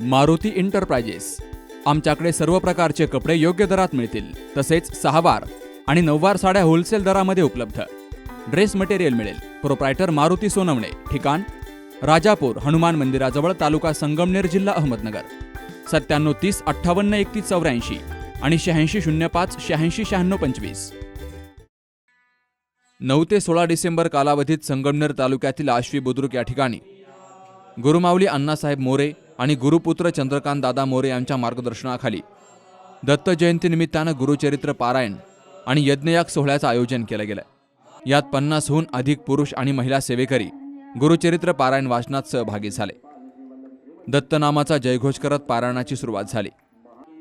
Maruti enterprises आमच्याकडे सर्व प्रकारचे कपडे योग्य दरात मिळतील. तसेच सहावार आणि नऊवार साड्या होलसेल दरामध्ये उपलब्ध. ड्रेस मटेरियल मिळेल. प्रोप्रायटर मारुती सोनवणे. ठिकाण राजापूर हनुमान मंदिराजवळ तालुका संगमनेर जिल्हा अहमदनगर. सत्त्याण्णव तीस अठ्ठावन्न एकतीस चौऱ्याऐंशी आणि शहाऐंशी शून्य पाच शहाऐंशी शहाण्णव पंचवीस. नऊ ते सोळा डिसेंबर कालावधीत संगमनेर तालुक्यातील आश्वी बुद्रुक या ठिकाणी. गुरुमावली अण्णासाहेब मोरे आणि गुरुपुत्र चंद्रकांत दादा मोरे यांच्या मार्गदर्शनाखाली दत्त जयंतीनिमित्तानं गुरुचरित्र पारायण आणि यज्ञयाग सोहळ्याचं आयोजन केलं गेलं यात पन्नासहून अधिक पुरुष आणि महिला सेवेकरी गुरुचरित्र पारायण वाचनात सहभागी झाले. दत्तनामाचा जयघोष करत पारायणाची सुरुवात झाली.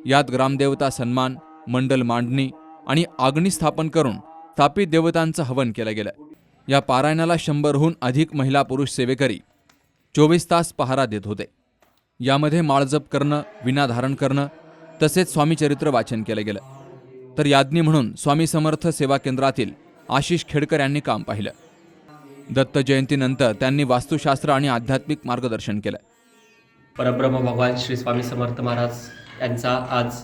यात ग्रामदेवता सन्मान मंडल मांडणी आणि आग्नी स्थापन करून स्थापित देवतांचं हवन केलं गेलं. या पारायणाला शंभरहून अधिक महिला पुरुष सेवेकरी चोवीस तास पहारा देत होते. यामध्ये माळजप करणं विना धारण करणं तसेच स्वामीचरित्र वाचन केलं गेलं. तर याज्ञी म्हणून स्वामी समर्थ सेवा केंद्रातील आशिष खेडकर यांनी काम पाहिलं. दत्त जयंतीनंतर त्यांनी वास्तुशास्त्र आणि आध्यात्मिक मार्गदर्शन केलं. परब्रह्म भगवान श्री स्वामी समर्थ महाराज यांचा आज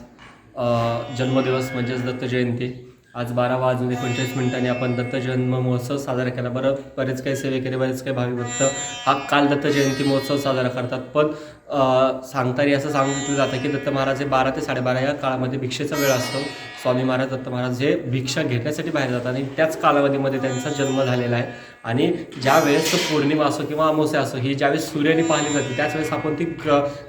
जन्मदिवस म्हणजेच दत्त जयंती. आज बारा वाजून एकोणचाळीस मिनिटांनी आपण दत्त जन्म महोत्सव साजरा केला. बरं बरेच काही सेवेकरी बरेच काही भावी भक्त हा काल दत्त जयंती महोत्सव साजरा करतात. पण अ, सांगताना असं सांगितलं जातं की दत्त महाराज हे बारा ते साडेबारा या काळामध्ये भिक्षेचा वेळ असतो. स्वामी महाराज दत्त महाराज हे भिक्षा घेण्यासाठी बाहेर जातात आणि त्याच कालावधीमध्ये त्यांचा जन्म झालेला आहे. आणि ज्या वेळेस पौर्णिमा असो किंवा अमावस्या असो ही ज्यावेळेस सूर्याने पाहिली जाते त्याच वेळेस आपण ती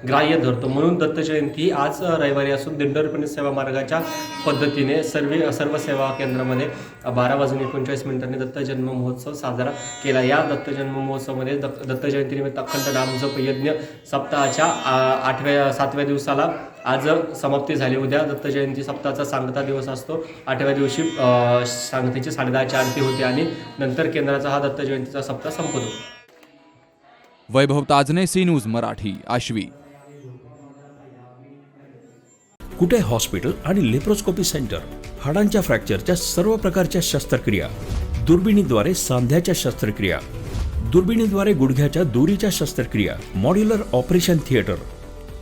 ग्राह्य धरतो. म्हणून दत्त जयंती ही आज रविवारी असून दिंडोरपणे सेवा मार्गाच्या पद्धतीने सर्व सर्व सेवा केंद्रामध्ये बारा वाजून एकोणचाळीस मिनिटांनी दत्त जन्म महोत्सव साजरा केला. या दत्त जन्म महोत्सवामध्ये दत्त जयंतीनिमित्त अखंड नामजप यज्ञ सप्ताहाच्या आ, आठव्या सातव्या दिवसाला आज समाप्ती झाली उद्या दत्त जयंती सप्ताहाचा सांगता दिवस असतो. आठव्या दिवशी सांगतेची साडेदहाची आरती होते आणि नंतर केंद्राचा हा दत्त जयंतीचा सप्ताह संपतो. Vaibhav Tajne C news Marathi Ashvi. Kute hospital आणि लेप्रोस्कोपी सेंटर? हाडांच्या फ्रॅक्चरच्या सर्व प्रकारच्या शस्त्रक्रिया. दुर्बिणीद्वारे सांध्याच्या शस्त्रक्रिया. दुर्बिणीद्वारे गुडघ्याच्या दोरीच्या शस्त्रक्रिया. Modular operation theatre.